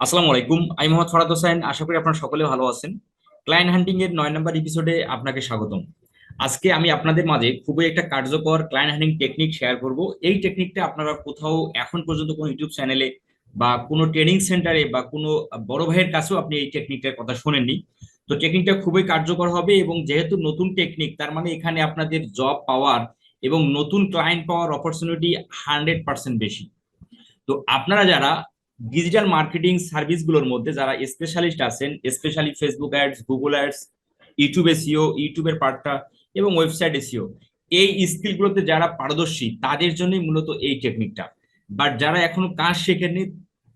আসসালামু আলাইকুম, আমি মোহাম্মদ ফরাদ হোসেন। আশা করি আপনারা সকলে ভালো আছেন। ক্লায়েন্ট হান্টিং এর নয় নম্বর এপিসোডে আপনাকে স্বাগতম। আজকে আমি আপনাদের মাঝে খুবই একটা কার্যকর ক্লায়েন্ট হান্টিং টেকনিক শেয়ার করব। এই টেকনিকটা আপনারা কোথাও এখন পর্যন্ত কোনো ইউটিউব চ্যানেলে বা কোনো ট্রেনিং সেন্টারে বা কোনো বড় ভাইয়ের কাছেও আপনি এই টেকনিকটার কথা শোনেননি। তো টেকনিকটা খুবই কার্যকর হবে এবং যেহেতু নতুন টেকনিক তার মানে এখানে আপনাদের জব পাওয়ার এবং নতুন ক্লায়েন্ট পাওয়ার অপরচুনিটি হান্ড্রেড পার্সেন্ট বেশি। তো আপনারা যারা ডিজিটাল মার্কেটিং সার্ভিসগুলোর মধ্যে যারা স্পেশালিস্ট আছেন specially Facebook ads Google ads YouTube SEO ইউটিউবের পার্টটা এবং ওয়েবসাইট এসিও এই স্কিলগুলোতে যারা পারদর্শী, তাদের জন্যই মূলত এই টেকনিকটা বাট যারা এখনও কাজ শেখেননি,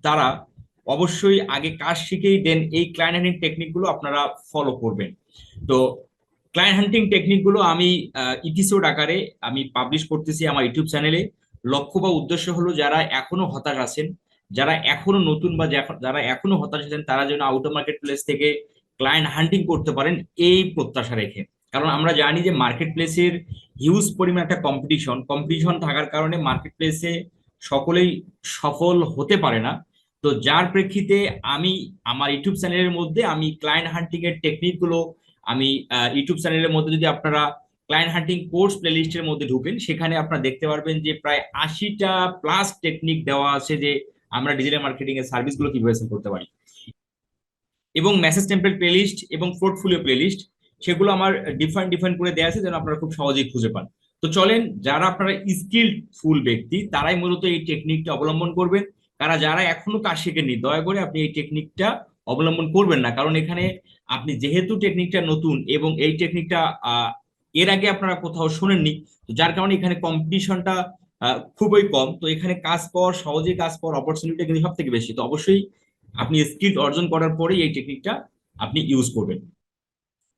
তারা অবশ্যই আগে কাজ শিখেই দেন এই ক্লায়েন্ট হ্যান্ডিং টেকনিকগুলো আপনারা ফলো করবেন। তো ক্লায়েন্ট হান্টিং টেকনিকগুলো আমি ইপিসোড আকারে আমি পাবলিশ করতেছি আমার ইউটিউব চ্যানেলে লক্ষ্য বা উদ্দেশ্য হলো যারা এখনও হতাশ আছেন যারা এখনও নতুন বা যারা এখনও হতাশ আছেন, তারা যেন আউট অফ মার্কেট প্লেস থেকে ক্লায়েন্ট হান্টিং করতে পারেন এই প্রত্যাশা রেখে। কারণ আমরা জানি যে মার্কেট প্লেসের হিউজ পরিমাণ একটা কম্পিটিশন কম্পিটিশন থাকার কারণে মার্কেট প্লেসে সকলেই সফল হতে পারে না। তো যার প্রেক্ষিতে আমি আমার ইউটিউব চ্যানেলের মধ্যে আমি ক্লায়েন্ট হান্টিং এর টেকনিকগুলো আমি ইউটিউব চ্যানেলের মধ্যে যদি আপনারা ক্লায়েন্ট হান্টিং কোর্স প্লেলিস্টের মধ্যে ঢুকেন, সেখানে আপনারা দেখতে পারবেন যে প্রায় আশিটা প্লাস টেকনিক দেওয়া আছে যে আমরা ডিজিটাল মার্কেটিং এর সার্ভিসগুলো কীভাবে সেল করতে পারি? এবং মেসেজ টেম্পলেট প্লেলিস্ট এবং পোর্টফোলিও প্লেলিস্ট সেগুলো আমার ডিফারেন্ট ডিফারেন্ট করে দেওয়া আছে যেন আপনারা খুব সহজেই খুঁজে পান। তো চলেন, যারা আপনারা স্কিল্ড ফুল ব্যক্তি, তারাই মূলত এই টেকনিকটা অবলম্বন করবেন। কারা যারা এখনও কাজ শিখেননি, দয়া করে আপনি এই টেকনিকটা অবলম্বন করবেন না। কারণ এখানে আপনি যেহেতু টেকনিকটা নতুন এবং এই টেকনিকটা এর আগে আপনারা কোথাও শোনেননি, তো যার কারণে এখানে কম্পিটিশনটা খুবই কম। তো এখানে কাজ পাওয়ার সহজে কাজ পাওয়ার অপরচুনিটি কিন্তু সব থেকে বেশি। তো অবশ্যই আপনি স্কিল অর্জন করার পরে এই টেকনিকটা আপনি ইউজ করবেন।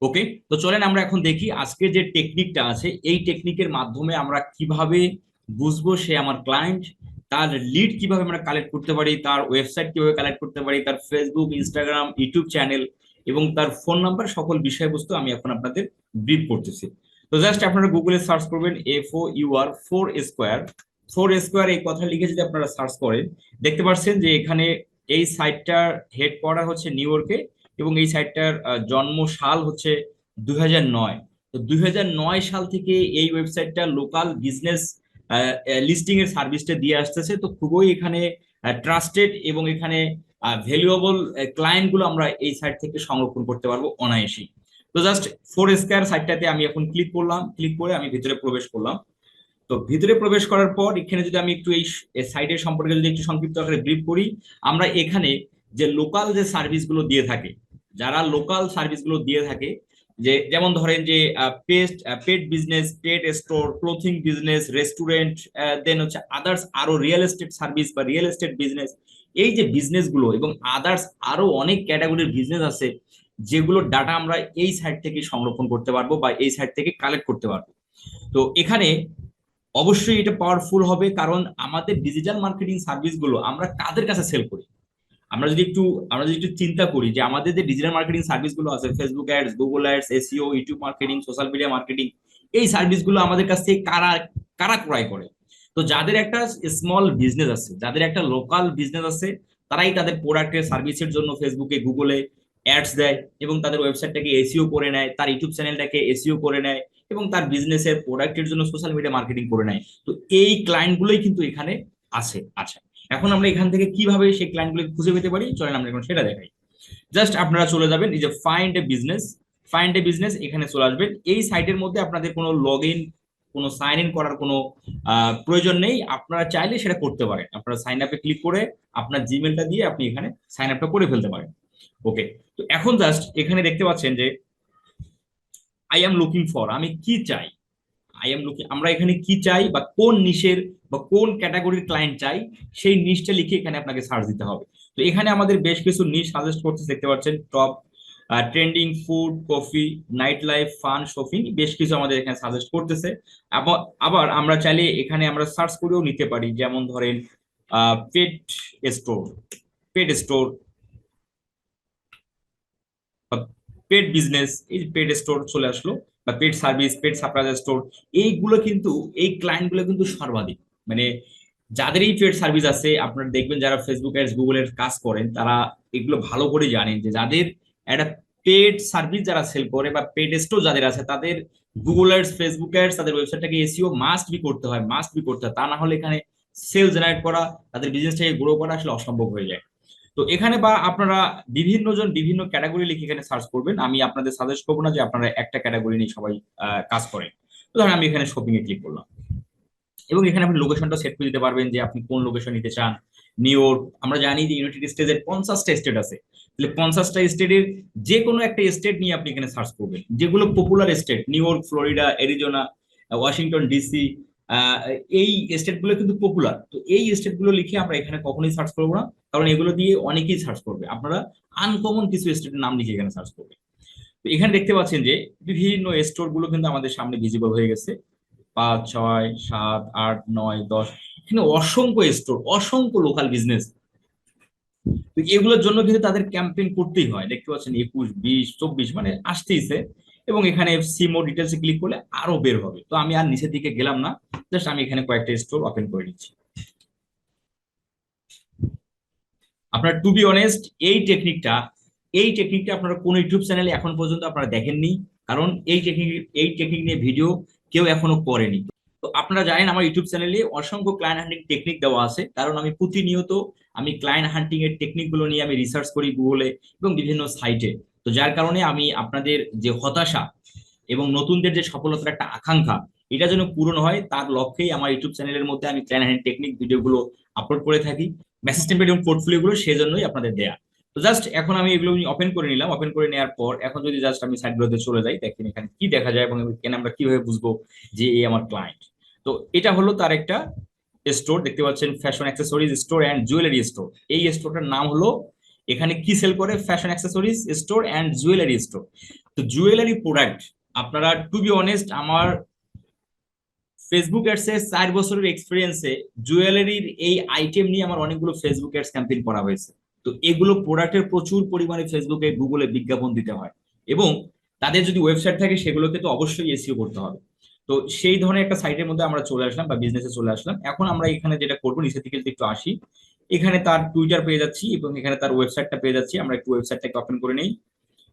ওকে তো চলেন আমরা এখন দেখি আজকে যে টেকনিকটা আছে, এই টেকনিকের মাধ্যমে আমরা কীভাবে বুঝব সে আমার ক্লায়েন্ট তার লিড কীভাবে আমরা কালেক্ট করতে পারি, তার ওয়েবসাইট কীভাবে কালেক্ট করতে পারি, তার ফেসবুক ইনস্টাগ্রাম ইউটিউব চ্যানেল এবং তার ফোন নাম্বার সকল বিষয়বস্তু আমি এখন আপনাদের ব্রিফ করতেছি। তো জাস্ট আপনারা গুগলে সার্চ করবেন F O U R Foursquare Foursquare এই কথা লিখে যদি আপনারা সার্চ করেন, দেখতে পাচ্ছেন যে এখানে এই সাইটটার হেড কোয়ার্টার হচ্ছে নিউ ইয়র্কে এবং এই সাইটটার জন্ম সাল হচ্ছে দুই হাজার নয়। তো দুই হাজার নয় সাল থেকে এই ওয়েবসাইটটা লোকাল বিজনেস লিস্টিং এর সার্ভিসটা দিয়ে আসতেছে। তো খুবই এখানে ট্রাস্টেড এবং এখানে ভ্যালুয়েবল ক্লায়েন্টগুলো আমরা এই সাইট থেকে সংরক্ষণ করতে পারব অনায়াসী তো জাস্ট ফোর স্কোয়ার সাইটটাতে আমি এখন ক্লিক করলাম ক্লিক করে আমি ভিতরে প্রবেশ করলাম। তো ভিতরে প্রবেশ করার পর এখানে যদি আমি একটু এই সাইটের সম্পর্কে যদি একটু সংক্ষিপ্ত আকারে ব্রিফ করি, আমরা এখানে যে লোকাল যে সার্ভিসগুলো দিয়ে থাকে, যারা লোকাল সার্ভিসগুলো দিয়ে থাকে, যে যেমন ধরেন যে pest pet business pet store clothing business restaurant then হচ্ছে আদার্স আরও রিয়েল এস্টেট সার্ভিস বা রিয়েল এস্টেট বিজনেস এই যে বিজনেসগুলো এবং আদার্স আরও অনেক ক্যাটাগরির বিজনেস আছে যেগুলোর ডাটা আমরা এই সাইট থেকে সংরক্ষণ করতে পারব বা এই সাইট থেকে কালেক্ট করতে পারব। তো এখানে অবশ্যই এটা পাওয়ারফুল হবে কারণ আমাদের ডিজিটাল মার্কেটিং সার্ভিসগুলো আমরা কাদের কাছে সেল করি? আমরা যদি একটু, আমরা যদি একটু চিন্তা করি যে আমাদের যে ডিজিটাল মার্কেটিং সার্ভিসগুলো আছে Facebook ads Google ads SEO YouTube marketing social media marketing এই সার্ভিসগুলো আমাদের কাছ থেকে কারা কারা ক্রয় করে? তো যাদের একটা স্মল বিজনেস আছে, যাদের একটা লোকাল বিজনেস আছে, তারাই তাদের প্রোডাক্টের সার্ভিসের জন্য ফেসবুকে গুগলে অ্যাডস দেয় এবং তাদের ওয়েবসাইটটাকে এসিও করে নেয়, তার ইউটিউব চ্যানেলটাকে এসিও করে নেয় এবং তার বিজনেসের প্রোডাক্টের জন্য সোশ্যাল মিডিয়া মার্কেটিং করে নেয়। তো এই ক্লায়েন্টগুলোই কিন্তু এখানে আছে আচ্ছা এখন আমরা এখান থেকে কীভাবে সেই ক্লায়েন্টগুলোকে খুঁজে পেতে পারি? চলেন আমরা এখন সেটা দেখাই। জাস্ট আপনারা চলে যাবেন, এই যে find a business find a business এখানে চলে আসবেন। এই সাইটের মধ্যে আপনাদের কোনো লগ ইন কোনো সাইন ইন করার কোনো প্রয়োজন নেই। আপনারা চাইলে সেটা করতে পারেন। আপনারা সাইন আপে ক্লিক করে আপনার জিমেলটা দিয়ে আপনি এখানে সাইন আপটা করে ফেলতে পারেন। ওকে তো এখন জাস্ট এখানে দেখতে পাচ্ছেন যে আই এম লুকিং ফর আমি কি চাই? আই এম লুকিং আমরা এখানে কি চাই বা কোন নিশের বা কোন ক্যাটাগরির ক্লায়েন্ট চাই, সেই নিশটা লিখে এখানে আপনাকে সার্চ দিতে হবে। তো এখানে আমাদের বেশ কিছু নিশ সাজেস্ট করতে দেখতে পাচ্ছেন top trending food coffee night life fun shopping বেশ কিছু আমাদের এখানে সাজেস্ট করতেছে। আবার আমরা চাইলে এখানে আমরা সার্চ করেও নিতে পারি, যেমন ধরেন pet store pet store pet business এই পেড স্টোর চলে আসলো বা pet service pet supplier store এইগুলো কিন্তু, এই ক্লায়েন্টগুলো কিন্তু সর্বাধিক। মানে যাদের এই পেড সার্ভিস আছে, আপনারা দেখবেন যারা ফেসবুক অ্যাডস গুগল এর কাজ করেন, তারা এগুলো ভালো করে জানেন যে যাদের একটা পেড সার্ভিস যারা সেল করে বা পেড স্টোর যাদের আছে, তাদের গুগল অ্যাডস ফেসবুক অ্যাডস তাদের ওয়েবসাইটটাকে এসিও মাস্ট বি করতে হয় মাস্ট বি করতে হয়। তা না হলে এখানে সেল জেনারেট করা, তাদের বিজনেসটাকে গ্রো করা আসলে অসম্ভব হয়ে যায়। তো এখানে বা আপনারা বিভিন্ন জন বিভিন্ন ক্যাটাগরি লিখে এখানে সার্চ করবেন। আমি আপনাদের সাজেস্ট করব না যে আপনারা একটা ক্যাটাগরি নিয়ে সবাই কাজ করেন। তো ধরেন আমি এখানে শপিং এ ক্লিক করলাম। এবং এখানে আপনি লোকেশনটা সেট করে দিতে পারবেন যে আপনি কোন লোকেশন নিতে চান। নিউ ইয়র্ক আমরা জানি যে ইউনাইটেড স্টেটের পঞ্চাশটা স্টেট আছে। তাহলে পঞ্চাশটা স্টেটের যে কোনো একটা স্টেট নিয়ে আপনি এখানে সার্চ করবেন। যেগুলো popular state New York Florida Arizona Washington DC এই স্টেটগুলো কিন্তু পপুলার তো এই স্টেটগুলো লিখে আমরা এখানে কখনোই সার্চ করব না, কারণ এগুলো দিয়ে অনেকেই সার্চ করবে। আপনারা আনকমন কিছু স্টেটের নাম লিখে এখানে সার্চ করবে তো এখানে দেখতে পাচ্ছেন যে, বিভিন্ন স্টোরগুলো কিন্তু আমাদের সামনে ভিজিবল হয়ে গেছে। পাঁচ, ছয়, সাত, আট, নয়, দশ, এখানে অসংখ্য স্টোর অসংখ্য লোকাল বিজনেস তো এগুলোর জন্য কিন্তু তাদের ক্যাম্পেইন করতেই হয়। দেখতে পাচ্ছেন একুশ, বিশ, চব্বিশ মানে আসতেইছে। এবং এখানে সিমো ডিটেলসে ক্লিক করলে আরও বের হবে। তো আমি আর নিচের দিকে গেলাম না জাস্ট আমি এখানে কয়েকটা স্টোর ওপেন করে নিচ্ছি। আপনার টু বি অনেস্ট এই টেকনিকটা এই টেকনিকটা আপনারা কোন ইউটিউব চ্যানেলে এখন পর্যন্ত আপনারা দেখেননি, কারণ এই টেকনিক এই টেকনিক নিয়ে ভিডিও কেউ এখনও করেনি। তো আপনারা জানেন আমার ইউটিউব চ্যানেলে অসংখ্য ক্লায়েন্ট হান্টিং টেকনিক দেওয়া আছে, কারণ আমি প্রতিনিয়ত আমি ক্লায়েন্ট হান্টিং এর টেকনিকগুলো নিয়ে আমি রিসার্চ করি গুগলে এবং বিভিন্ন সাইটে তো যার কারণে আমি আপনাদের যে হতাশা এবং নতুনদের যে সফলতার একটা আকাঙ্ক্ষা, এটা যেন পূরণ হয়, তার লক্ষ্যেই আমার ইউটিউব চ্যানেলের মধ্যে আমি প্ল্যান হান্টিং টেকনিক ভিডিওগুলো আপলোড করে থাকি মেসেজ টেমপ্লেট এবংগুলো সেজন্যই আপনাদের দেয়া। তো জাস্ট এখন আমি এগুলো ওপেন করে নিলাম। ওপেন করে নেওয়ার পর, এখন যদি জাস্ট আমি সাইডগুলোতে চলে যাই, দেখেন এখানে কি দেখা যায় এবং এখানে আমরা কীভাবে বুঝব যে এই আমার ক্লায়েন্ট তো এটা হলো তার একটা স্টোর দেখতে পাচ্ছেন fashion accessories store and jewellery store এই স্টোরটার নাম হলো এখানে কি সেল করে? Fashion accessories store and jewellery store তো জুয়েলারি প্রোডাক্ট আপনারা টু বি অনেস্ট আমার ফেসবুক অ্যাডস চার বছরের এক্সপিরিয়েন্সে জুয়েলারির এই আইটেম নিয়ে আমার অনেকগুলো ফেসবুক অ্যাডস ক্যাম্পেইন করা হয়েছে। তো এগুলো প্রোডাক্টের প্রচুর পরিমাণে ফেসবুকে গুগলে বিজ্ঞাপন দিতে হয় এবং তাদের যদি ওয়েবসাইট থাকে, সেগুলোকে তো অবশ্যই এসিও করতে হবে। তো সেই ধরনের একটা সাইটের মধ্যে আমরা চলে আসলাম বা বিজনেসে চলে আসলাম। এখন আমরা এখানে যেটা করব, নিচের দিকে একটু আসি এখানে তার টুইটার পেয়ে যাচ্ছি এবং এখানে তার ওয়েবসাইটটা পেয়ে যাচ্ছি। আমরা একটু ওয়েবসাইটটাকে ওপেন করে নেই।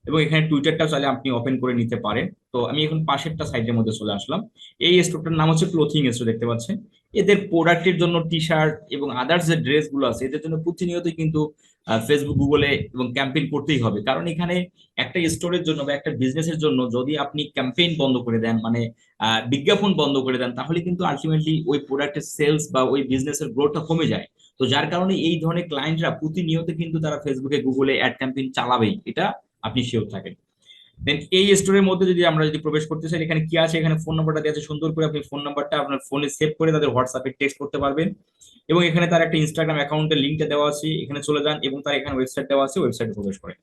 এবং এখানে টুইটারটা চাইলে আপনি ওপেন করে নিতে পারেন। তো আমি এখন পাশেরটা সাইটের মধ্যে চলে আসলাম। এই স্টোরটার নাম হচ্ছে ক্লোথিং স্টোর দেখতে পাচ্ছেন? এদের প্রোডাক্টের জন্য টি শার্ট এবং আদার্স যে ড্রেসগুলো আছে, এদের জন্য প্রতিনিয়তই কিন্তু ফেসবুক গুগলে এবং ক্যাম্পেইন করতেই হবে। কারণ এখানে একটা স্টোরের জন্য বা একটা বিজনেসের জন্য যদি আপনি ক্যাম্পেইন বন্ধ করে দেন মানে বিজ্ঞাপন বন্ধ করে দেন, তাহলে কিন্তু আলটিমেটলি ওই প্রোডাক্টের সেলস বা ওই বিজনেসের গ্রোথটা কমে যায়। তো যার কারণে এই ধরনের ক্লায়েন্টরা প্রতিনিয়ত কিন্তু তারা ফেসবুকে গুগলে অ্যাড ক্যাম্পেইন চালাবেই, এটা আপনি শিওর থাকেন। দেন এই স্টোরের মধ্যে যদি আমরা যদি প্রবেশ করতে চাই, এখানে কি আছে? এখানে ফোন নাম্বারটা দেওয়া আছে, সুন্দর করে আপনি ফোন নাম্বারটা আপনার ফোনে সেভ করে তাদের হোয়াটসঅ্যাপে টেক্সট করতে পারবেন। এবং এখানে তার একটা ইনস্টাগ্রাম অ্যাকাউন্টের লিঙ্কটা দেওয়া আছে, এখানে চলে যান এবং তার এখানে ওয়েবসাইট দেওয়া আছে ওয়েবসাইটে প্রবেশ করে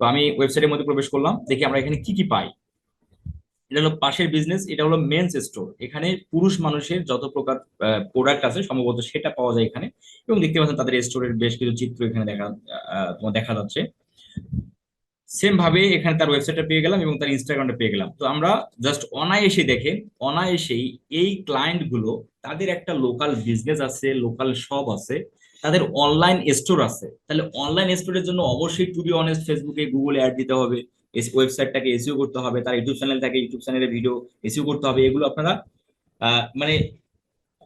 তো আমি ওয়েবসাইটের মধ্যে প্রবেশ করলাম, দেখি আমরা এখানে কি কি পাই। এটা হলো পাশের বিজনেস এটা হলো মেন্স স্টোর এখানে পুরুষ মানুষের যত প্রকার প্রোডাক্ট আছে, সম্ভবত সেটা পাওয়া যায় এখানে। এবং দেখতে পাচ্ছেন তাদের স্টোরের বেশ কিছু চিত্র এখানে দেখা তোমার দেখা যাচ্ছে। সেম ভাবে এখানে তার ওয়েবসাইটটা পেয়ে গেলাম এবং তার ইনস্টাগ্রামটা পেয়ে গেলাম। তো আমরা জাস্ট অনায়াসে দেখেন অনায়াসেই এই ক্লায়েন্টগুলো, তাদের একটা লোকাল বিজনেস আছে লোকাল শপ আছে, তাদের অনলাইন স্টোর আছে। তাহলে অনলাইন স্টোরের জন্য অবশ্যই টু বি অনেস্ট ফেসবুকে গুগলে অ্যাড দিতে হবে। ওয়েবসাইটটাকে এসিও করতে হবে, তার ইউটিউব চ্যানেল থাকে, ইউটিউব চ্যানেলে ভিডিও এসিও করতে হবে, এগুলো আপনারা মানে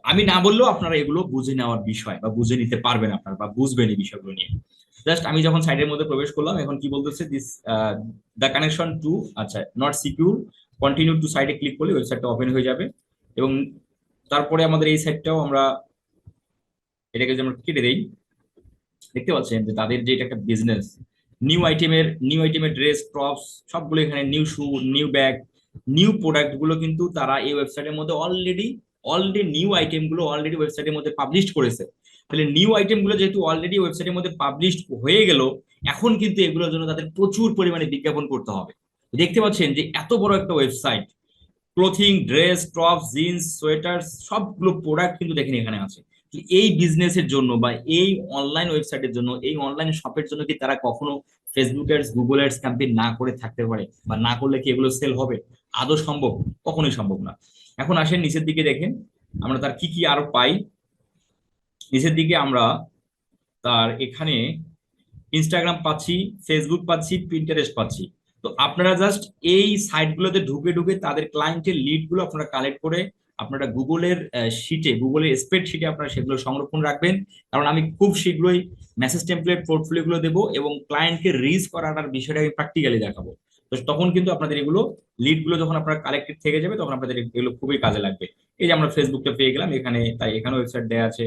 আমি না বললেও আপনারা এগুলো বুঝে নেওয়ার বিষয় বা বুঝে নিতে পারবেন আপনারা বা বুঝবেন এই বিষয়গুলো নিয়ে। জাস্ট আমি যখন সাইটের মধ্যে প্রবেশ করলাম, এখন কি বলতেছে দিস দ্য কানেকশন টু আচ্ছা নট সিকিউর কন্টিনিউ টু সাইডে ক্লিক করলে ওয়েবসাইটটা ওপেন হয়ে যাবে। এবং তারপরে আমাদের এই সাইটটাও আমরা এটাকে আমরা কেটে দেই, দেখতে পাচ্ছেন যে তাদের যে এটা একটা বিজনেস নিউ আইটেমের নিউ আইটেমের ড্রেস ক্রপস সবগুলো এখানে new shoe new bag new প্রোডাক্টগুলো কিন্তু তারা এই ওয়েবসাইটের মধ্যে অলরেডি অলরেডি নিউ আইটেমগুলো অলরেডি ওয়েবসাইটের মধ্যে পাবলিশ করেছে। তাহলে নিউ আইটেমগুলো যেহেতু অলরেডি ওয়েবসাইটের মধ্যে পাবলিশ হয়ে গেল, এখন কিন্তু এগুলোর জন্য তাদের প্রচুর পরিমাণে বিজ্ঞাপন করতে হবে। দেখতে পাচ্ছেন যে এত বড় একটা website clothing dress top jeans sweater সবগুলো প্রোডাক্ট কিন্তু দেখেন এখানে আছে। এই বিজনেসের জন্য বা এই অনলাইন ওয়েবসাইটের জন্য, এই অনলাইন শপের জন্য কি তারা কখনো Facebook ads Google ads campaign না করে থাকতে পারে? বা না করলে কি এগুলো সেল হবে? আদৌ সম্ভব? কখনোই সম্ভব না। এখন আসেন নিচের দিকে দেখেন, আমরা তার কি কি আরও পাই। নিচের দিকে আমরা তার এখানে ইনস্টাগ্রাম পাচ্ছি ফেসবুক পাচ্ছি পিন্টারেস্ট পাচ্ছি। তো আপনারা জাস্ট এই সাইটগুলোতে ঢুকে ঢুকে তাদের ক্লায়েন্টের লিডগুলো আপনারা কালেক্ট করে আপনারা গুগলের শিটে গুগলের স্প্রেড শিটে আপনারা সেগুলো সংরক্ষণ রাখবেন। কারণ আমি খুব শীঘ্রই মেসেজ টেমপ্লেট পোর্টফোলিও গুলো দেবো এবং ক্লায়েন্টকে রিচ করার বিষয়টা আমি প্র্যাকটিক্যালি দেখাবো। তো তখন কিন্তু আপনাদের এগুলো লিডগুলো যখন আপনার কালেক্টেড থেকে যাবে, তখন আপনাদের এগুলো খুবই কাজে লাগবে। এই যে আমরা ফেসবুকটা পেয়ে গেলাম, এখানে, তাই এখানে ওয়েবসাইট দেওয়া আছে।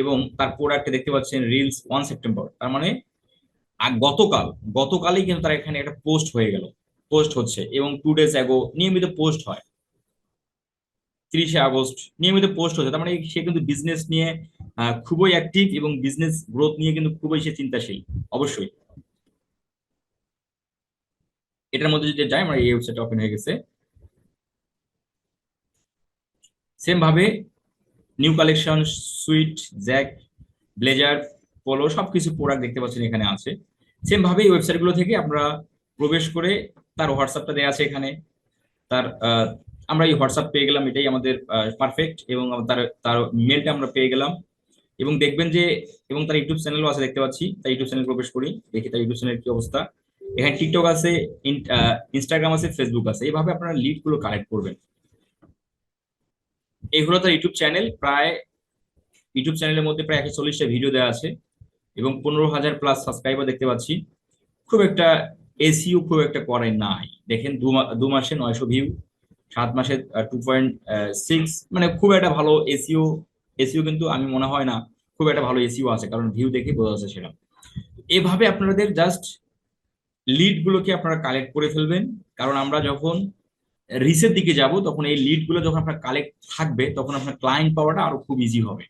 এবং তার প্রোডাক্টে দেখতে পাচ্ছেন রিলস ওয়ান সেপ্টেম্বর তার মানে গতকাল, গতকালই কিন্তু তার এখানে একটা পোস্ট হয়ে গেল। পোস্ট হচ্ছে এবং টু ডেজ অ্যাগো নিয়মিত পোস্ট হয়। তিরিশে আগস্ট নিয়মিত পোস্ট হচ্ছে তার মানে সে কিন্তু বিজনেস নিয়ে খুবই অ্যাক্টিভ এবং বিজনেস গ্রোথ নিয়ে কিন্তু খুবই সে চিন্তাশীল, অবশ্যই। এটার মধ্যে যদি যাই, আমার এই ওয়েবসাইট ওপেন হয়ে গেছে। সেম ভাবে new collection suit jacket blazer polo সবকিছু প্রোডাক্ট দেখতে পাচ্ছেন এখানে আছে। সেম ভাবে এই ওয়েবসাইটগুলো থেকে আমরা প্রবেশ করে তার হোয়াটসঅ্যাপটা দেওয়া আছে এখানে। তার আমরা এই হোয়াটসঅ্যাপ পেয়ে গেলাম, এটাই আমাদের পারফেক্ট এবং তার তার মেলটা আমরা পেয়ে গেলাম। এবং দেখবেন যে, এবং তার ইউটিউব চ্যানেলও আছে, দেখতে পাচ্ছি। তার ইউটিউব চ্যানেল প্রবেশ করি, দেখি তার ইউটিউব চ্যানেল কি অবস্থা। এখানে টিকটক আছে ইনস্টাগ্রাম আছে ফেসবুক আছে। এইভাবে আপনারা লিডগুলো কালেক্ট করবেন। এই হলো তার ইউটিউব চ্যানেল প্রায়, ইউটিউব চ্যানেলের মধ্যে প্রায় একশো চল্লিশটা ভিডিও দেওয়া আছে। এবং পনেরো হাজার প্লাস সাবস্ক্রাইবার দেখতে পাচ্ছি। খুব একটা এসিও খুব একটা করে নাই। দেখেন দু মাসে নয়শো ভিউ সাত মাসে টু পয়েন্ট সিক্স মানে খুব একটা ভালো এসিও এসিও কিন্তু আমি মনে হয় না খুব একটা ভালো এসিও আছে, কারণ ভিউ দেখে বোঝা যাচ্ছে সেটা। এভাবে আপনাদের জাস্ট লিড গুলোকে আপনারা কালেক্ট করে ফেলবেন। কারণ আমরা যখন রিসের দিকে যাব, তখন এই লিডগুলো যখন আপনার কালেক্ট থাকবে, তখন আপনার ক্লায়েন্ট পাওয়াটা আরও খুব ইজি হবে।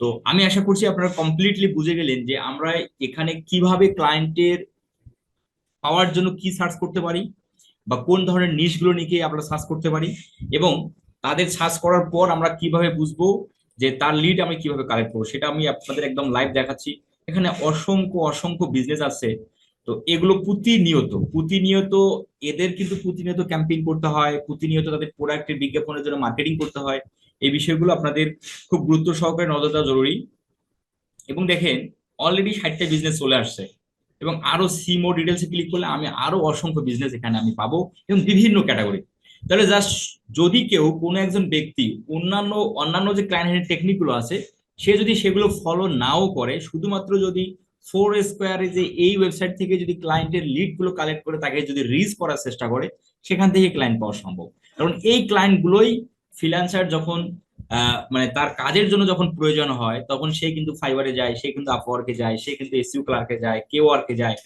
তো আমি আশা করছি আপনারা কমপ্লিটলি বুঝে গেলেন যে আমরা এখানে কীভাবে ক্লায়েন্টের পাওয়ার জন্য কি সার্চ করতে পারি। বা কোন ধরনের নিশগুলো নিয়ে আমরা সার্চ করতে পারি এবং তাদের সার্চ করার পর আমরা কীভাবে বুঝব যে তার লিড আমি কীভাবে কালেক্ট করব? সেটা আমি আপনাদের একদম লাইভ দেখাচ্ছি। এখানে অসংখ্য অসংখ্য বিজনেস আছে। তো এগুলো প্রতিনিয়ত প্রতিনিয়ত এদের কিন্তু প্রতিনিয়ত ক্যাম্পেইন করতে হয়, প্রতিনিয়ত তাদের প্রোডাক্টের বিজ্ঞাপনের জন্য মার্কেটিং করতে হয়। এই বিষয়গুলো আপনাদের খুব গুরুত্ব সহকারে নজর দেওয়া জরুরি। এবং দেখেন অলরেডি ষাটটা বিজনেস চলে আসছে। এবং আরও সিমো ডিটেলসে ক্লিক করলে আমি আরও অসংখ্য বিজনেস এখানে আমি পাবো এবং বিভিন্ন ক্যাটাগরি তাহলে জাস্ট যদি কেউ কোনো একজন ব্যক্তি অন্যান্য অন্যান্য যে ক্লায়েন্ট টেকনিকগুলো আছে, সে যদি সেগুলো ফলো নাও করে, শুধুমাত্র যদি ফোর স্কোয়ারে যে এই ওয়েবসাইট থেকে যদি ক্লায়েন্টের লিডগুলো কালেক্ট করে তাকে যদি রিচ করার চেষ্টা করে, সেখান থেকে ক্লায়েন্ট পাওয়া সম্ভব। কারণ এই ক্লায়েন্টগুলোই ফ্রিল্যান্সার যখন মানে তার কাজের জন্য যখন প্রয়োজন হয়, তখন সে কিন্তু ফাইবারে যায়, সে কিন্তু আপওয়ার্কে যায়, সে কিন্তু এসইউ ক্লার্কে যায় কে ওয়ার্কে যায়।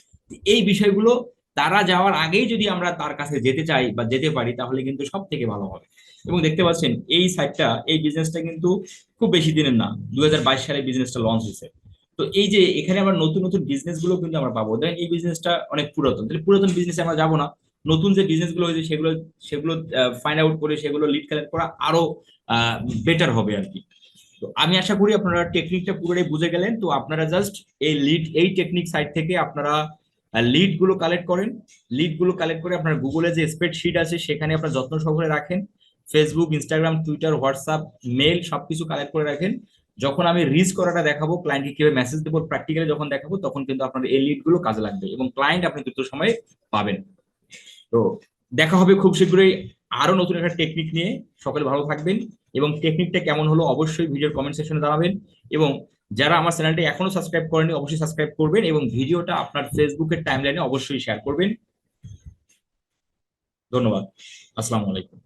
এই বিষয়গুলো তারা যাওয়ার আগেই যদি আমরা তার কাছে যেতে চাই বা যেতে পারি, তাহলে কিন্তু সব থেকে ভালো হবে। এবং দেখতে পাচ্ছেন, এই সাইটটা এই বিজনেসটা কিন্তু খুব বেশি দিনের না দু হাজার বাইশ সালে বিজনেসটা লঞ্চ হয়েছে। তো এই যে এখানে আমরা নতুন নতুন বিজনেসগুলো কিন্তু আমরা পাবো। দেখেন এই বিজনেসটা অনেক পুরাতন। তাহলে পুরাতন বিজনেসে আমরা যাব না। নতুন যে বিজনেসগুলো হয়েছে, সেগুলো সেগুলো ফাইন্ড আউট করে, সেগুলো লিড কালেক্ট করা আরও বেটার হবে আর কি। তো আমি আশা করি আপনারা টেকনিকটা পুরোটাই বুঝে গেলেন। তো আপনারা জাস্ট এই লিড এই টেকনিক সাইট থেকে আপনারা লিডগুলো কালেক্ট করেন। লিডগুলো কালেক্ট করে আপনার গুগলে যে স্প্রেডশিট আছে, সেখানে আপনার যত্ন সহকারে রাখেন। Facebook Instagram Twitter WhatsApp mail সবকিছু কালেক্ট করে রাখেন। যখন আমি রিচ করাটা দেখাবো ক্লায়েন্টকে কীভাবে মেসেজ দেবো প্র্যাকটিক্যালি যখন দেখাবো, তখন কিন্তু আপনার এই লিডগুলো কাজে লাগবে এবং ক্লায়েন্ট আপনি দ্রুত সময়ে পাবেন। তো দেখা হবে খুব শীঘ্রই আরও নতুন একটা টেকনিক নিয়ে। সকলে ভালো থাকবেন এবং টেকনিকটা কেমন হলো অবশ্যই ভিডিওর কমেন্ট সেকশনে জানাবেন। এবং যারা আমার চ্যানেলটা এখনও সাবস্ক্রাইব করেনি অবশ্যই সাবস্ক্রাইব করবেন এবং ভিডিওটা আপনার ফেসবুকের টাইমলাইনে অবশ্যই শেয়ার করবেন। ধন্যবাদ। আসসালামু আলাইকুম।